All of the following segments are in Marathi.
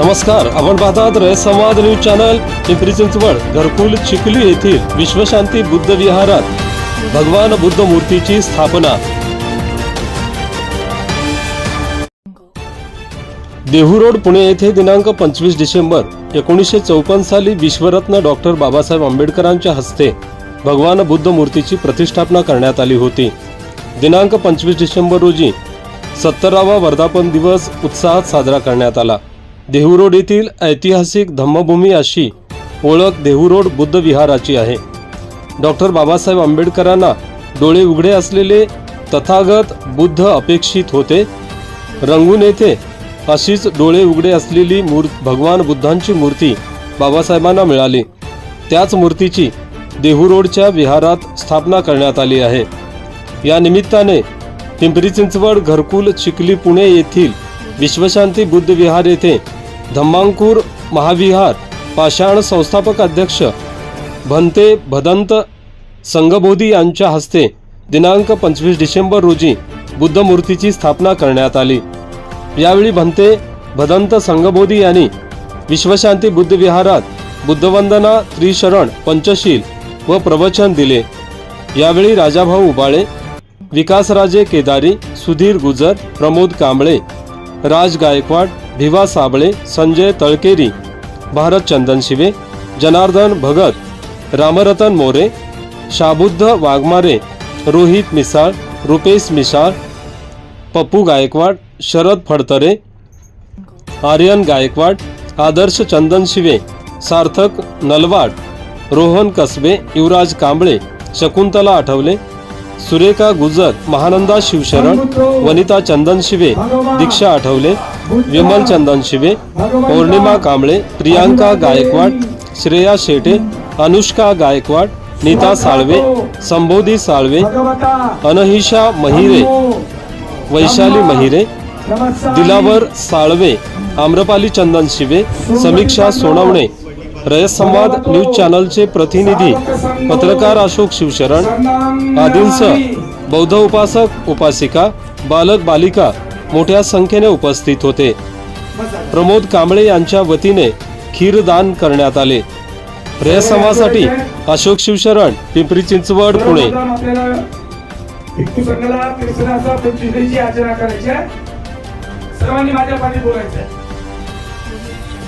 नमस्कार आपण पाहतात संवाद न्यूज चॅनल पिंपरी चिंचवड घरकुल चिखली येथील विश्वशांती बुद्ध विहारात भगवान बुद्ध मूर्तीची स्थापना. देहू रोड पुणे येथे दिनांक पंचवीस डिसेंबर एकोणीसशे चौपन्न साली विश्वरत्न डॉक्टर बाबासाहेब आंबेडकरांच्या हस्ते भगवान बुद्ध मूर्तीची प्रतिष्ठापना करण्यात आली होती. दिनांक पंचवीस डिसेंबर रोजी सत्तरावा वर्धापन दिवस उत्साहात साजरा करण्यात आला. देहू रोड येथील ऐतिहासिक धम्मभूमी अशी ओळख देहू रोड बुद्ध विहाराची आहे. डॉक्टर बाबासाहेब आंबेडकरांना डोळे उघडे असलेले तथागत बुद्ध अपेक्षित होते. रंगून येथे अशीच डोळे उघडे असलेली मूर् भगवान बुद्धांची मूर्ती बाबासाहेबांना मिळाली. त्याच मूर्तीची देहू रोडच्या विहारात स्थापना करण्यात आली आहे. या निमित्ताने पिंपरी चिंचवड घरकुल चिखली पुणे येथील विश्वशांती बुद्ध विहार येथे धम्मांकूर महाविहार पाषाण संस्थापक अध्यक्ष भंते भदंत संगबोधी यांच्या हस्ते दिनांक पंचवीस डिसेंबर रोजी बुद्ध मूर्तीची स्थापना करण्यात आली. यावेळी भंते भदंत संगबोधी यांनी विश्वशांती बुद्ध विहारात बुद्धवंदना त्रिशरण पंचशील व प्रवचन दिले. यावेळी राजाभाऊ उबाळे विकासराजे केदारी सुधीर गुजर प्रमोद कांबळे राज गायकवाड भिवा साबळे संजय तळकेरी भारत चंदनशिवे जनार्दन भगत रामरतन मोरे शाबुद्ध वाघमारे रोहित मिसाळ रुपेश मिसाळ पप्पू गायकवाड शरद फडतरे आर्यन गायकवाड आदर्श चंदनशिवे सार्थक नलवाड रोहन कसबे युवराज कांबळे शकुंतला आठवले सुरेखा गुजर महानंदा शिवशरण वनिता चंदनशिवे दीक्षा आठवले विमल चंदन शिवे पौर्णिमा कांबळे प्रियांका गायकवाड श्रेया शेटे अनुष्का गायकवाड नीता साळवे संबोधी साळवे अनहिषा महिरे वैशाली महिरे दिलावर साळवे आम्रपाली चंदन शिवे समीक्षा सोनवणे रयत संवाद न्यूज चॅनलचे प्रतिनिधी पत्रकार अशोक शिवशरण आदींसह बौद्ध उपासक उपासिका बालक बालिका मोठ्या संख्येने उपस्थित होते प्रमोद कांबळे यांच्या वतीने खीरदान करण्यात आले रयत संवादसाठी अशोक शिवशरण पिंपरी चिंचवड पुणे. सर्वांनी माझ्या पाठी बोलायचं.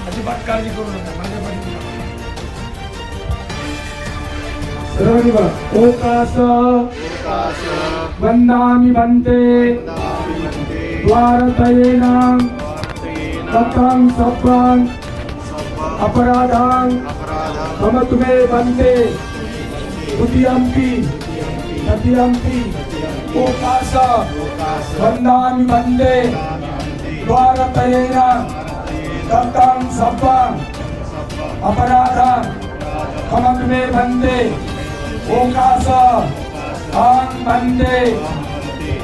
अजिबात काळजी करू नका माझ्या पाठी. सर्वांनी बोला ओकास वंदामि भन्ते द्वारतयेन ततं सप्पं अपराधां मम तुमे भन्ते द्वितीयम्पि तृतीयम्पि ओकास वन्दामि वन्दे द्वारतयेन दत्तं सप्पं अपराधं मम तुमे वन्दे ओकास अहं वन्दे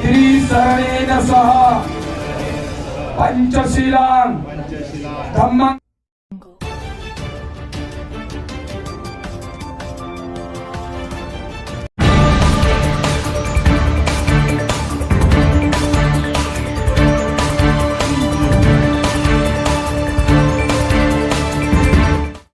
त्रिशरणेन सह पञ्चशीलां धम्म